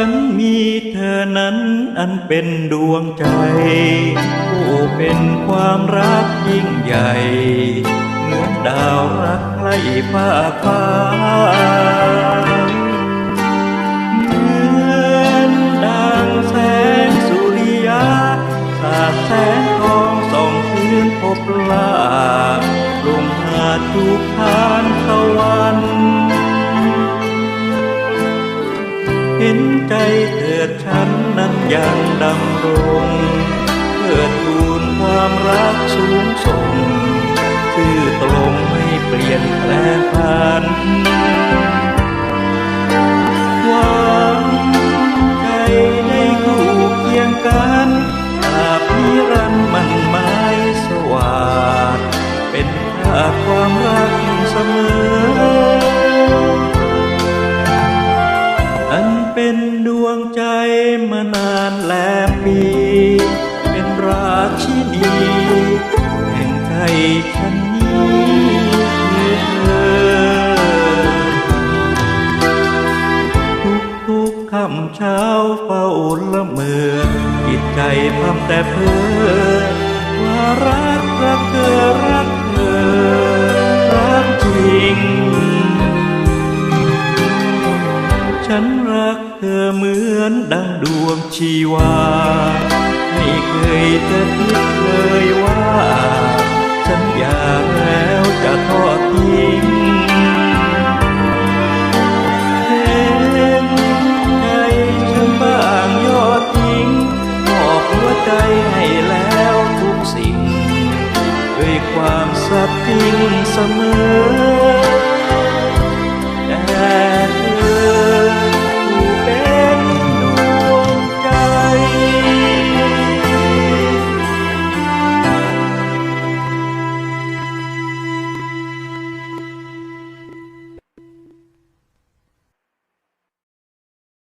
ฉันมีเธอนั้นอันเป็นดวงใจ ผู้เป็นความรักยิ่งใหญ่ เหมือนดาวรักใครฟ้าฟ้าเหมือนดังแสงสุริยา สาดแสงทองส่องพื้นพบลาลงหาทุกทานตะวัน เห็นใจเถิดฉันนั้นยังดำรงเพื่อทูลความรักสูงส่งชื่อตรงไม่เปลี่ยนแปลงพันหวังใจให้คู่เคียงกันตาบนิรันมันไม้สว่างเป็นภาพความรักเสมอ เป็นดวงใจมานานแลปี เป็นราชินีแห่งใจฉันนี้คือเธอ ทุกทุกๆคำเช้าเฝ้าละเมอจิตใจพำแต่เพ้อว่ารักรักเธอ เธอเหมือนดังดวงชีวา ไม่เคยจะคิดเลยว่าสัญญาแล้วจะทอดทิ้งเห็นใจฉันบ้างยอดทิ้งมอบหัวใจให้แล้วทุกสิ่ง ด้วยความสัตย์จริงเสมอ